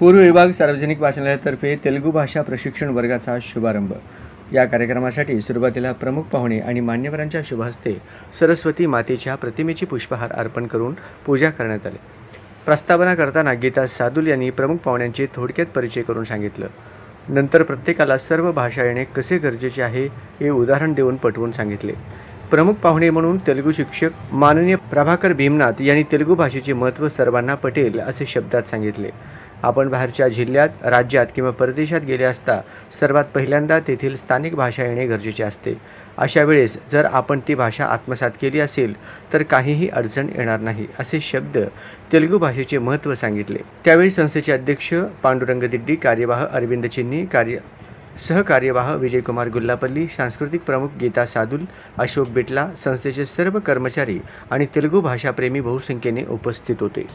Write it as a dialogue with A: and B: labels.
A: पूर्व विभाग सार्वजनिक वाचनालयातर्फे तेलुगू भाषा प्रशिक्षण वर्गाचा शुभारंभ. या कार्यक्रमासाठी सुरुवातीला प्रमुख पाहुणे आणि मान्यवरांच्या शुभहस्ते सरस्वती मातेच्या प्रतिमेची पुष्पहार अर्पण करून पूजा करण्यात आली. प्रस्तावना करताना गीता सादुल यांनी प्रमुख पाहुण्यांचे थोडक्यात परिचय करून सांगितलं. नंतर प्रत्येकाला सर्व भाषा येणे कसे गरजेचे आहे हे उदाहरण देऊन पटवून सांगितले. प्रमुख पाहुणे म्हणून तेलुगू शिक्षक माननीय प्रभाकर भीमनाथ यांनी तेलुगू भाषेचे महत्त्व सर्वांना पटेल असे शब्दात सांगितले. आपण बाहेरच्या जिल्ह्यात राज्यात किंवा परदेशात गेले असता सर्वात पहिल्यांदा तेथील स्थानिक भाषा येणे गरजेचे असते. अशा वेळेस जर आपण ती भाषा आत्मसात केली असेल तर काहीही अडचण येणार नाही असे शब्द तेलुगू भाषेचे महत्त्व सांगितले. त्यावेळी संस्थेचे अध्यक्ष पांडुरंग दिड्डी कार्यवाह अरविंद चिन्नी कार्य सहकार्यवाह विजयकुमार गुल्लापल्ली सांस्कृतिक प्रमुख गीता सादुल अशोक बिटला संस्थेचे सर्व कर्मचारी आणि तेलुगू भाषाप्रेमी बहुसंख्येने उपस्थित होते.